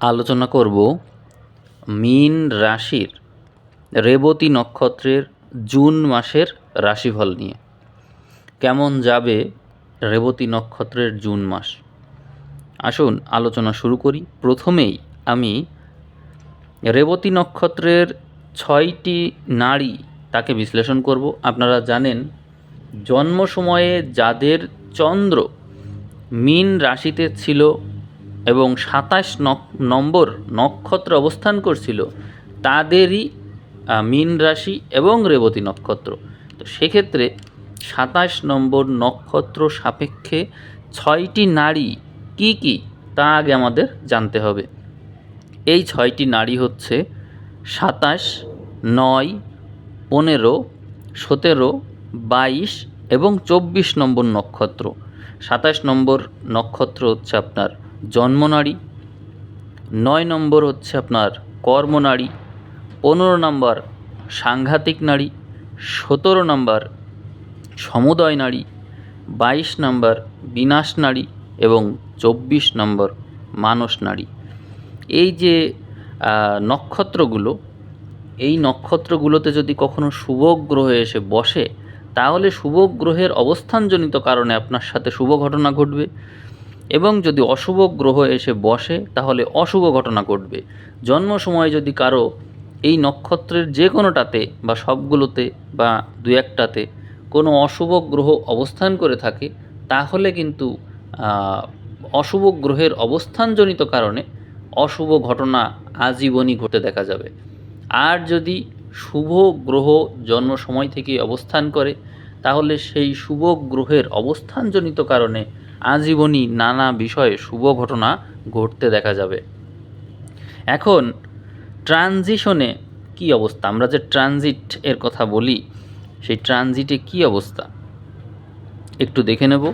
আলোচনা করব মীন রাশির রেবতী নক্ষত্রের জুন মাসের রাশিফল নিয়ে। কেমন যাবে রেবতী নক্ষত্রের জুন মাস? আসুন আলোচনা শুরু করি। প্রথমেই আমি রেবতী নক্ষত্রের ছয়টি নারী তাকে বিশ্লেষণ করব। আপনারা জানেন, জন্ম সময়ে যাদের চন্দ্র মীন রাশিতে ছিল এবং সাতাশ নম্বর নক্ষত্র অবস্থান করছিল তাদেরই মীন রাশি এবং রেবতী নক্ষত্র। তো সেক্ষেত্রে সাতাশ নম্বর নক্ষত্র সাপেক্ষে ছয়টি নারী কি কি তা আগে আমাদের জানতে হবে। এই ছয়টি নারী হচ্ছে সাতাশ, নয়, পনেরো, সতেরো, বাইশ এবং চব্বিশ নম্বর নক্ষত্র। সাতাশ নম্বর নক্ষত্র হচ্ছে আপনার জন্মনারী নয় নম্বর হচ্ছে আপনার কর্মনারী পনেরো নম্বর সাংঘাতিক নারী। সতেরো নম্বর সমুদয় নারী। বাইশ নম্বর বিনাশ নারী এবং চব্বিশ নম্বর মানস নারী। এই যে নক্ষত্রগুলো, এই নক্ষত্রগুলোতে যদি কখনো শুভ গ্রহ এসে বসে, তাহলে শুভ গ্রহের অবস্থানজনিত কারণে আপনার সাথে শুভ ঘটনা ঘটবে। এবং যদি অশুভ গ্রহ এসে বসে, তাহলে অশুভ ঘটনা ঘটবে। জন্ম সময় যদি কারও এই নক্ষত্রের যে কোনোটাতে বা সবগুলোতে বা দু একটাতে কোনো অশুভ গ্রহ অবস্থান করে থাকে, তাহলে কিন্তু অশুভ গ্রহের অবস্থানজনিত কারণে অশুভ ঘটনা আজীবনই ঘটে দেখা যাবে। আর যদি শুভ গ্রহ জন্ম সময় থেকে অবস্থান করে, তাহলে সেই শুভ গ্রহের অবস্থানজনিত কারণে আজীবনই নানা বিষয়ে শুভ ঘটনা ঘটতে দেখা যাবে। এখন, ট্রানজিশনে কি অবস্থা? আমরা যে ট্রানজিট এর কথা বলি, সেই ট্রানজিটে কি অবস্থা? একটু দেখে নেব।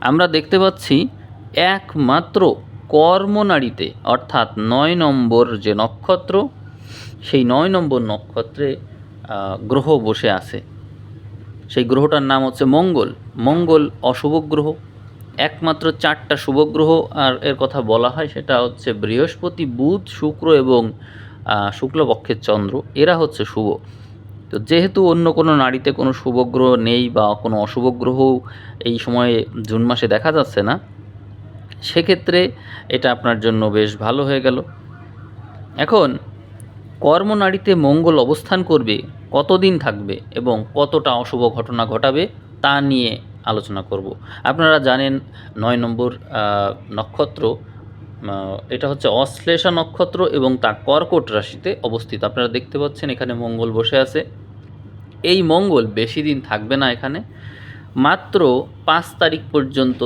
আমরা দেখতে পাচ্ছি একমাত্র কর্মনারীতে অর্থাৎ নয় নম্বর যে নক্ষত্র, সেই নয় নম্বর নক্ষত্রে গ্রহ বসে আছে। সেই গ্রহটার নাম হচ্ছে মঙ্গল। মঙ্গল অশুভ গ্রহ। একমাত্র চারটা শুভগ্রহ আর এর কথা বলা হয়, সেটা হচ্ছে বৃহস্পতি, বুধ, শুক্র এবং শুক্লপক্ষের চন্দ্র। এরা হচ্ছে শুভ। তো যেহেতু অন্য কোনো নারীতে কোনো শুভগ্রহ নেই বা কোনো অশুভ গ্রহ এই সময়ে জুন মাসে দেখা যাচ্ছে না, সেক্ষেত্রে এটা আপনার জন্য বেশ ভালো হয়ে গেল। এখন কর্মনারীতে মঙ্গল অবস্থান করবে, কতদিন থাকবে এবং কতটা অশুভ ঘটনা ঘটাবে তা নিয়ে আলোচনা করব। আপনারা জানেন নয় নম্বর নক্ষত্র এটা হচ্ছে অশ্লেষা নক্ষত্র এবং তা কর্কট রাশিতে অবস্থিত। আপনারা দেখতে পাচ্ছেন এখানে মঙ্গল বসে আছে। এই মঙ্গল বেশি দিন থাকবে না এখানে। মাত্র পাঁচ তারিখ পর্যন্ত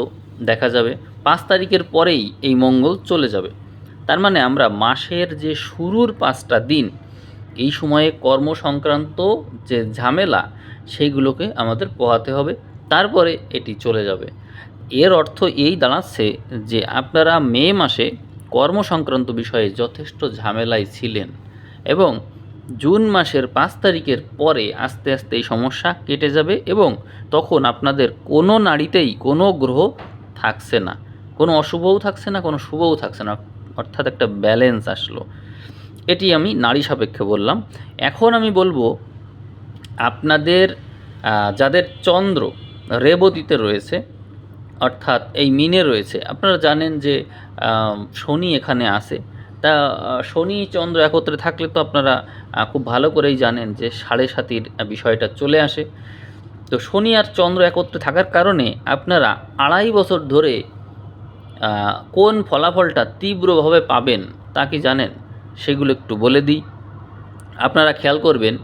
দেখা যাবে। পাঁচ তারিখের পরেই এই মঙ্গল চলে যাবে। তার মানে আমরা মাসের যে শুরুর পাঁচটা দিন, এই সময়ে কর্ম সংক্রান্ত যে ঝামেলা সেইগুলোকে আমাদের পোহাতে হবে। তারপরে এটি চলে যাবে। এর অর্থ এই দাঁড়াচ্ছে যে আপনারা মে মাসে কর্ম সংক্রান্ত বিষয়ে যথেষ্ট ঝামেলায় ছিলেন এবং জুন মাসের পাঁচ তারিখের পরে আস্তে আস্তে এই সমস্যা কেটে যাবে এবং তখন আপনাদের কোনো নারীতেই কোনো গ্রহ থাকছে না। কোনো অশুভও থাকছে না, কোনো শুভও থাকছে না। অর্থাৎ একটা ব্যালেন্স আসলো। এটি আমি নারী সাপেক্ষে বললাম। এখন আমি বলব আপনাদের যাদের চন্দ্র রেবতীতে রয়েছে, অর্থাৎ এই মিনে রয়েছে। আপনারা জানেন যে শনি এখানে আসে তা শনি চন্দ্র একত্রে থাকলে তো আপনারা খুব ভালো করেই জানেন যে সাড়ে সাতির বিষয়টা চলে আসে। তো শনি আর চন্দ্র একত্রে থাকার কারণে আপনারা আড়াই বছর ধরে কোন ফলাফলটা তীব্রভাবে পাবেন তা কি জানেন? সেগুলো একটু বলে দিই। আপনারা খেয়াল করবেন,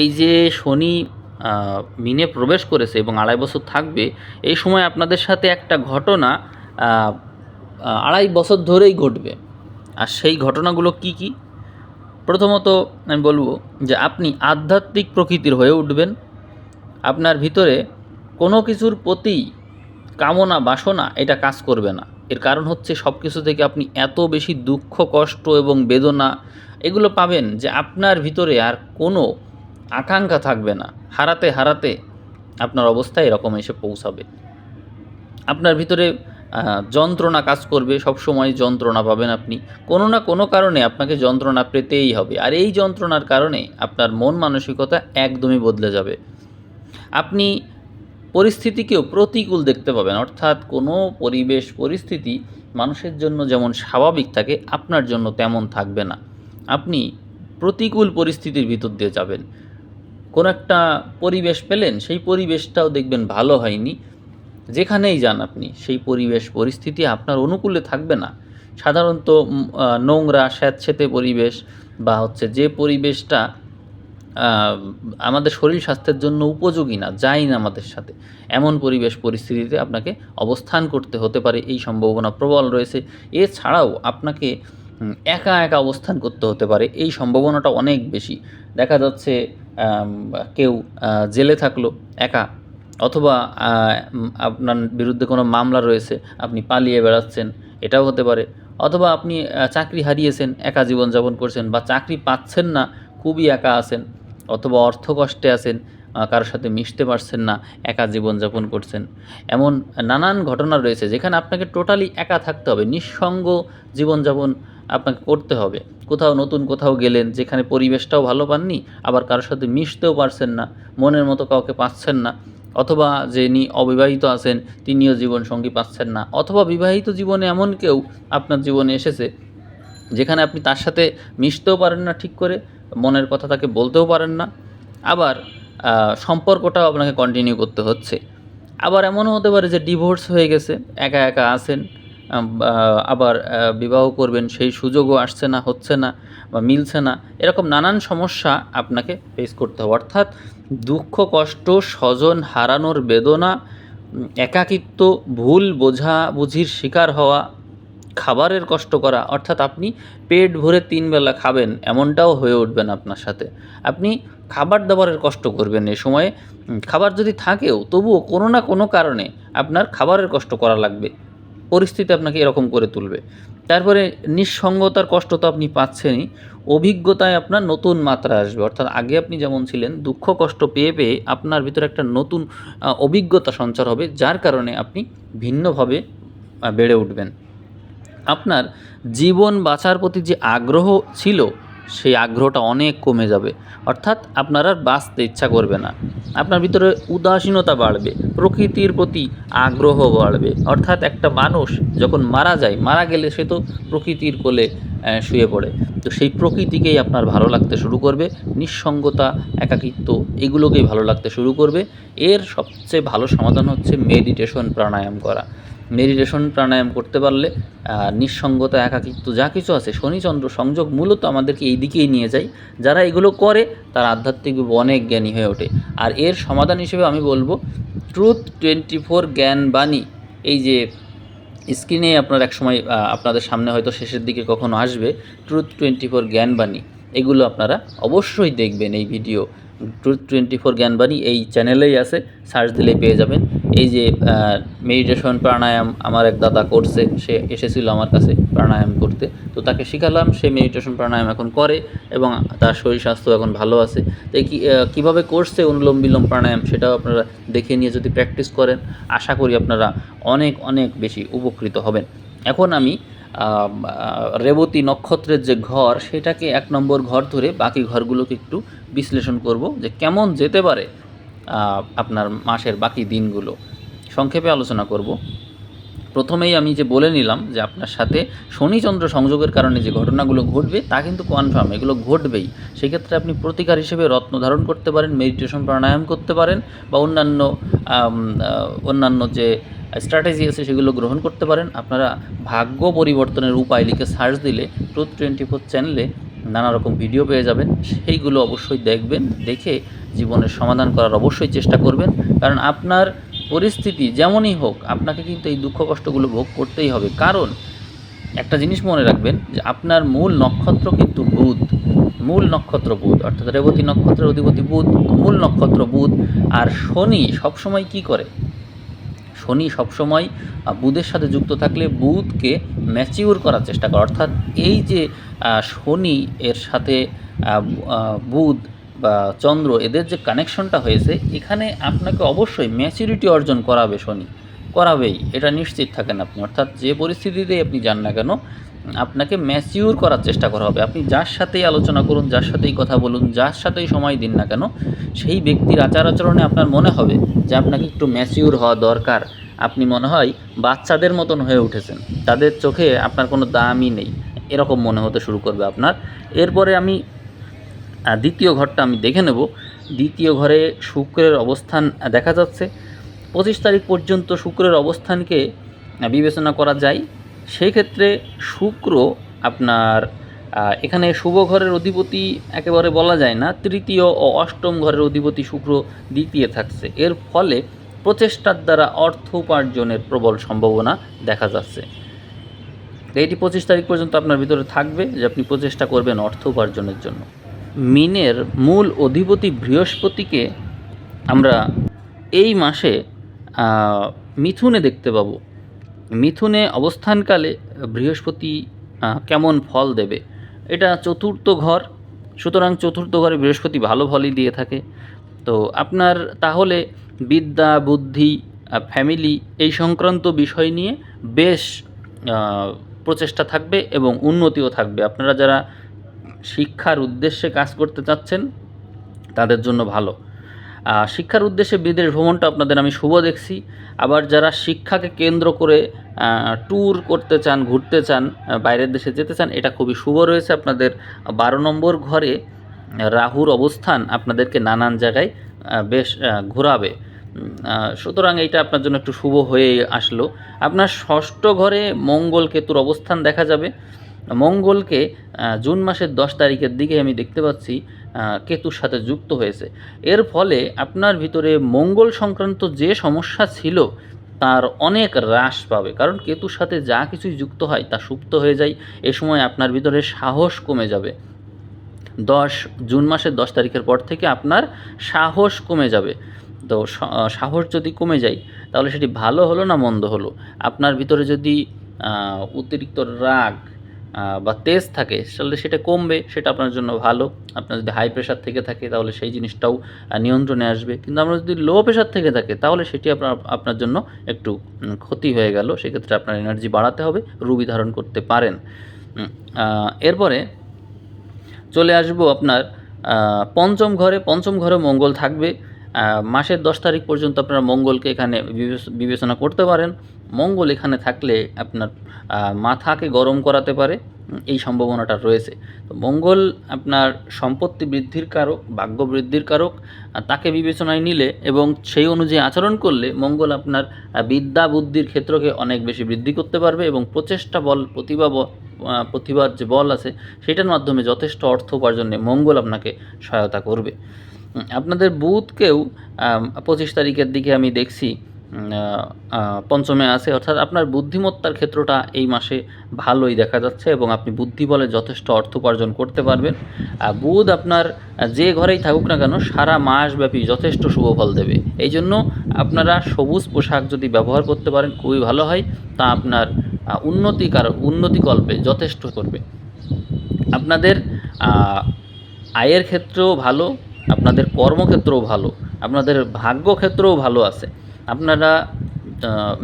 এই যে শনি মিনে প্রবেশ করেছে এবং আড়াই বছর থাকবে, এই সময় আপনাদের সাথে একটা ঘটনা আড়াই বছর ধরেই ঘটবে। আর সেই ঘটনাগুলো কি কি? প্রথমত আমি বলব যে আপনি আধ্যাত্মিক প্রকৃতির হয়ে উঠবেন। আপনার ভিতরে কোনো কিছুর প্রতি কামনা, বাসনা, এটা কাজ করবে না। এর কারণ হচ্ছে সব কিছু থেকে আপনি এত বেশি দুঃখ, কষ্ট এবং বেদনা, এগুলো পাবেন যে আপনার ভিতরে আর কোনো আকাঙ্ক্ষা থাকবে না, হারাতে হারাতে আপনার অবস্থা এরকম এসে পৌঁছাবে। আপনার ভিতরে যন্ত্রণা কাজ করবে সব সময় যন্ত্রণা পাবেন আপনি। কোনো না কোনো কারণে আপনাকে যন্ত্রণা পেতেই হবে। আর এই যন্ত্রণার কারণে আপনার মন মানসিকতা একদমই বদলে যাবে। আপনি পরিস্থিতিকেও প্রতিকূল দেখতে পাবেন। অর্থাৎ কোনো পরিবেশ, পরিস্থিতি মানুষের জন্য যেমন স্বাভাবিক থাকে, আপনার জন্য তেমন থাকবে না। আপনি প্রতিকূল পরিস্থিতির ভিতর দিয়ে যাবেন। কোনো একটা পরিবেশ পেলেন, সেই পরিবেশটাও দেখবেন ভালো হয়নি। যেখানেই যান আপনি, সেই পরিবেশ পরিস্থিতি আপনার অনুকূলে থাকবে না। সাধারণত নোংরা, স্যাঁতসেঁতে পরিবেশ বা হচ্ছে যে পরিবেশটা আমাদের শরীর স্বাস্থ্যের জন্য উপযোগী না, যায় না আমাদের সাথে। এমন পরিবেশ পরিস্থিতিতে আপনাকে অবস্থান করতে হতে পারে, এই সম্ভাবনা প্রবল রয়েছে। এছাড়াও আপনাকে একা একা অবস্থান করতে হতে পারে, এই সম্ভাবনাটা অনেক বেশি। দেখা যাচ্ছে কেউ জেলে থাকল একা, অথবা আপনার বিরুদ্ধে কোনো মামলা রয়েছে, আপনি পালিয়ে বেড়াচ্ছেন, এটাও হতে পারে। অথবা আপনি চাকরি হারিয়েছেন, একা জীবনযাপন করছেন বা চাকরি পাচ্ছেন না, খুবই একা আছেন, অথবা অর্থ কষ্টে আছেন কারোর সাথে মিশতে পারছেন না, একা জীবনযাপন করছেন। এমন নানান ঘটনা রয়েছে, যেখানে আপনাকে টোটালি একা থাকতে হবে, নিঃসঙ্গ জীবনযাপন আপনাকে করতে হবে। কোথাও নতুন কোথাও গেলেন, যেখানে পরিবেশটাও ভালো পাননি, আবার কারোর সাথে মিশতেও পারছেন না, মনের মতো কাউকে পাচ্ছেন না, অথবা যিনি অবিবাহিত আছেন, তিনিও জীবনসঙ্গী পাচ্ছেন না, অথবা বিবাহিত জীবনে এমন কেউ আপনার জীবনে এসেছে, যেখানে আপনি তার সাথে মিশতেও পারেন না ঠিক করে, মনের কথা তাকে বলতেও পারেন না, আবার সম্পর্কটাও আপনাকে কন্টিনিউ করতে হচ্ছে। আবার এমনও হতে পারে যে ডিভোর্স হয়ে গেছে, একা একা আছেন আবার বিবাহ করবেন, সেই সুযোগও আসছে না, হচ্ছে না বা মিলছে না, এরকম নানান সমস্যা আপনাকে ফেস করতে হবে। অর্থাৎ দুঃখ, কষ্ট, স্বজন হারানোর বেদনা একাকিত্ব, ভুল বোঝা বুঝির শিকার হওয়া, খাবারের কষ্ট করা, অর্থাৎ আপনি পেট ভরে তিন বেলা খাবেন, এমনটাও হয়ে উঠবেন আপনার সাথে। আপনি খাবার দাবারের কষ্ট করবেন এ সময়ে। খাবার যদি থাকেও, তবুও কোনো না কোনো কারণে আপনার খাবারের কষ্ট করা লাগবে। পরিস্থিতি আপনাকে এরকম করে তুলবে। তারপরে নিঃসঙ্গতার কষ্ট তো আপনি পাচ্ছেনই, অভিজ্ঞতায় আপনার নতুন মাত্রা আসবে। অর্থাৎ আগে আপনি যেমন ছিলেন, দুঃখ কষ্ট পেয়ে পেয়ে আপনার ভিতরে একটা নতুন অভিজ্ঞতা সঞ্চার হবে, যার কারণে আপনি ভিন্নভাবে বেড়ে উঠবেন। আপনার জীবন বাঁচার প্রতি যে আগ্রহ ছিল সেই আগ্রহটা অনেক কমে যাবে। অর্থাৎ আপনার আর বাঁচতে ইচ্ছা করবে না। আপনার ভিতরে উদাসীনতা বাড়বে, প্রকৃতির প্রতি আগ্রহ বাড়বে। অর্থাৎ একটা মানুষ যখন মারা যায়, মারা গেলে সে তো প্রকৃতির কোলে শুয়ে পড়ে। তো সেই প্রকৃতিকেই আপনার ভালো লাগতে শুরু করবে, নিঃসঙ্গতা, একাকিত্ব, এগুলোকেই ভালো লাগতে শুরু করবে। এর সবচেয়ে ভালো সমাধান হচ্ছে মেডিটেশন প্রাণায়াম করা। মেডিটেশন প্রাণায়াম করতে পারলে নিঃসঙ্গতা, একাকিত্ব, যা কিছু আছে, শনিচন্দ্র সংযোগ মূলত আমাদেরকে এই দিকেই নিয়ে যায়। যারা এগুলো করে, তারা আধ্যাত্মিক অনেক জ্ঞানী হয়ে ওঠে। আর এর সমাধান হিসেবে আমি বলব ট্রুথ টোয়েন্টি ফোর জ্ঞান বাণী। এই যে স্ক্রিনে আপনার এক সময় আপনাদের সামনে হয়তো শেষের দিকে কখনো আসবে ট্রুথ টোয়েন্টি ফোর জ্ঞানবাণী এগুলো আপনারা অবশ্যই দেখবেন এই video truth twenty four Gyanbani এই চ্যানেলেই আছে সার্চ দিলেই পেয়ে যাবেন। এই যে মেডিটেশন প্রাণায়াম আমার এক দাদা করছে, সে এসেছিল আমার কাছে প্রাণায়াম করতে। তো তাকে শিখালাম, সে মেডিটেশন প্রাণায়াম এখন করে এবং তার শরীর স্বাস্থ্য এখন ভালো আছে। তো কি কীভাবে করছে অনুলোম বিলোম প্রাণায়াম সেটাও আপনারা দেখে নিয়ে যদি প্র্যাকটিস করেন, আশা করি আপনারা অনেক অনেক বেশি উপকৃত হবেন। এখন আমি রেবতী নক্ষত্রের যে ঘর, সেটাকে এক নম্বর ঘর ধরে বাকি ঘরগুলোকে একটু বিশ্লেষণ করব যে কেমন যেতে পারে আপনার মাসের বাকি দিনগুলো। সংক্ষেপে আলোচনা করব। প্রথমেই আমি যে বলে নিলাম যে আপনার সাথে শনিচন্দ্র সংযোগের কারণে যে ঘটনাগুলো ঘটবে, তা কিন্তু কনফার্ম এগুলো ঘটবেই। সেক্ষেত্রে আপনি প্রতিকার হিসেবে রত্ন ধারণ করতে পারেন মেডিটেশন প্রাণায়াম করতে পারেন, বা অন্যান্য অন্যান্য যে স্ট্র্যাটেজি আছে সেগুলো গ্রহণ করতে পারেন। আপনারা ভাগ্য পরিবর্তনের উপায় লিখে সার্চ দিলে ট্রুথ টোয়েন্টি ফোর চ্যানেলে নানা রকম ভিডিও পেয়ে যাবেন। সেইগুলো অবশ্যই দেখবেন, দেখে জীবনের সমাধান করার অবশ্যই চেষ্টা করবেন। কারণ আপনার পরিস্থিতি যেমনই হোক, আপনাকে কিন্তু এই দুঃখ কষ্টগুলো ভোগ করতেই হবে। কারণ একটা জিনিস মনে রাখবেন যে আপনার মূল নক্ষত্র কিন্তু বুধ। মূল নক্ষত্র বুধ, অর্থাৎ রেবতী নক্ষত্রের অধিপতি বুধ, মূল নক্ষত্র বুধ। আর শনি সবসময় কি করে? শনি সবসময় বুধের সাথে যুক্ত থাকলে বুধকে ম্যাচিউর করার চেষ্টা করে। অর্থাৎ এই যে শনি এর সাথে বুধ বা চন্দ্র এদের যে কানেকশনটা হয়েছে, এখানে আপনাকে অবশ্যই ম্যাচুরিটি অর্জন করাবে শনি। করাবেই, এটা নিশ্চিত থাকেন আপনি। অর্থাৎ যে পরিস্থিতিতেই আপনি যান না কেন আপনাকে ম্যাচিউর করার চেষ্টা করা হবে। আপনি যার সাথেই আলোচনা করুন, যার সাথেই কথা বলুন, যার সাথেই সময় দিন না কেন, সেই ব্যক্তির আচার আচরণে আপনার মনে হবে যে আপনাকে একটু ম্যাচিউর হওয়া দরকার। আপনি মনে হয় বাচ্চাদের মতন হয়ে উঠেছেন। তাদের চোখে আপনার কোনো দামই নেই। এরকম মনে হতে শুরু করবে আপনার। এরপরে আমি দ্বিতীয় ঘরটা আমি দেখে নেব। দ্বিতীয় ঘরে শুক্রের অবস্থান দেখা যাচ্ছে। পঁচিশ তারিখ পর্যন্ত শুক্রের অবস্থানকে বিবেচনা করা যায়। সেই ক্ষেত্রে শুক্র আপনার এখানে শুভ ঘরের অধিপতি একেবারে বলা যায় না, তৃতীয় ও অষ্টম ঘরের অধিপতি শুক্র দ্বিতীয় থাকছে। এর ফলে প্রচেষ্টার দ্বারা অর্থ উপার্জনের প্রবল সম্ভাবনা দেখা যাচ্ছে। এটি পঁচিশ তারিখ পর্যন্ত আপনার ভিতরে থাকবে যে আপনি প্রচেষ্টা করবেন অর্থ উপার্জনের জন্য। মিনের মূল অধিপতি বৃহস্পতিকে আমরা এই মাসে মিথুনে দেখতে পাবো। মিথুনে অবস্থানকালে বৃহস্পতি কেমন ফল দেবে? এটা চতুর্থ ঘর, সুতরাং চতুর্থ ঘরে বৃহস্পতি ভালো ফলই দিয়ে থাকে। তো আপনার তাহলে বিদ্যা, বুদ্ধি ফ্যামিলি এই সংক্রান্ত বিষয় নিয়ে বেশ প্রচেষ্টা থাকবে এবং উন্নতিও থাকবে। আপনারা যারা শিক্ষার উদ্দেশ্যে কাজ করতে চাচ্ছেন, তাদের জন্য ভালো। শিক্ষার উদ্দেশ্যে বিদেশ ভ্রমণটা আপনাদের আমি শুভ দেখছি। আবার যারা শিক্ষাকে কেন্দ্র করে ট্যুর করতে চান, ঘুরতে চান বাইরের দেশে যেতে চান, এটা খুবই শুভ রয়েছে আপনাদের। বারো নম্বর ঘরে রাহুর অবস্থান আপনাদেরকে নানান জায়গায় বেশ ঘোরাবে। সুতরাং এইটা আপনার জন্য একটু শুভ হয়ে আসলো। আপনার ষষ্ঠ ঘরে মঙ্গল কেতুর অবস্থান দেখা যাবে। মঙ্গলকে জুন মাসের দশ তারিখের দিকে আমি দেখতে পাচ্ছি কেতুর সাথে যুক্ত হয়েছে। এর ফলে আপনার ভিতরে মঙ্গল সংক্রান্ত যে সমস্যা ছিল, তার অনেক হ্রাস পাবে। কারণ কেতুর সাথে যা কিছুই যুক্ত হয়, তা সুপ্ত হয়ে যায়, এ সময় আপনার ভিতরে সাহস কমে যাবে। দশ, জুন মাসের দশ তারিখের পর থেকে আপনার সাহস কমে যাবে। তো সাহস যদি কমে যায়, তাহলে সেটি ভালো হলো না মন্দ হলো? আপনার ভিতরে যদি অতিরিক্ত রাগ বা তেজ থাকে, তাহলে সেটা কমবে, সেটা আপনার জন্য ভালো। আপনার যদি হাই প্রেশার থেকে থাকে, তাহলে সেই জিনিসটাও নিয়ন্ত্রণে আসবে। কিন্তু আমরা যদি লো প্রেশার থেকে থাকে, তাহলে সেটি আপনার আপনার জন্য একটু ক্ষতি হয়ে গেল। সেক্ষেত্রে আপনার এনার্জি বাড়াতে হবে, রুবি ধারণ করতে পারেন। এরপরে চলে আসব আপনার পঞ্চম ঘরে। পঞ্চম ঘরে মঙ্গল থাকবে। মাসের দশ তারিখ পর্যন্ত আপনারা মঙ্গলকে এখানে বিবেচ- বিবেচনা করতে পারেন। মঙ্গল এখানে থাকলে আপনার মাথাকে গরম করাতে পারে এই সম্ভাবনাটা রয়েছে। তো মঙ্গল আপনার সম্পত্তি বৃদ্ধির কারক, ভাগ্য বৃদ্ধির কারক তাকে বিবেচনায় নিলে এবং সেই অনুযায়ী আচরণ করলে মঙ্গল আপনার বিদ্যা বুদ্ধির ক্ষেত্রকে অনেক বেশি বৃদ্ধি করতে পারবে এবং প্রচেষ্টা বল, প্রতিভা প্রতিভার যে বল আছে, সেটার মাধ্যমে যথেষ্ট অর্থ উপার্জনে মঙ্গল আপনাকে সহায়তা করবে। আপনাদের বুধকেও পঁচিশ তারিখের দিকে আমি দেখছি পঞ্চমে আছে, অর্থাৎ আপনার বুদ্ধিমত্তার ক্ষেত্রটা এই মাসে ভালোই দেখা যাচ্ছে এবং আপনি বুদ্ধি বলে যথেষ্ট অর্থ উপার্জন করতে পারবেন। বুধ আপনার যে ঘরেই থাকুক না কেন, সারা মাসব্যাপী যথেষ্ট শুভ ফল দেবে। এই জন্য আপনারা সবুজ পোশাক যদি ব্যবহার করতে পারেন, খুবই ভালো হয়। তা আপনার উন্নতিকার উন্নতিকল্পে যথেষ্ট করবে। আপনাদের আয়ের ক্ষেত্রেও ভালো, আপনাদের কর্মক্ষেত্রেও ভালো, আপনাদের ভাগ্য ক্ষেত্রেও ভালো আছে। আপনারা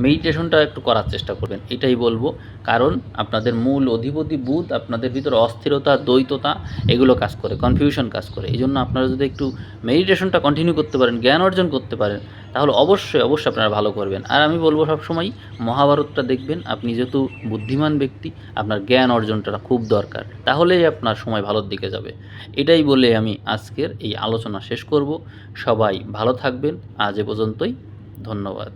মেডিটেশনটা একটু করার চেষ্টা করবেন, এটাই বলব। কারণ আপনাদের মূল অধিপতি বুধ আপনাদের ভিতরে অস্থিরতা, দ্বৈততা, এগুলো কাজ করে কনফিউশন কাজ করে। এই জন্য আপনারা যদি একটু মেডিটেশনটা কন্টিনিউ করতে পারেন, জ্ঞান অর্জন করতে পারেন, তাহলে অবশ্যই অবশ্যই আপনারা ভালো করবেন। আর আমি বলব সবসময় মহাভারতটা দেখবেন, আপনি যেহেতু বুদ্ধিমান ব্যক্তি, আপনার জ্ঞান অর্জনটা খুব দরকার। তাহলেই আপনার সময় ভালোর দিকে যাবে। এটাই বলে আমি আজকের এই আলোচনা শেষ করব। সবাই ভালো থাকবেন। আজ এ পর্যন্তই। ধন্যবাদ।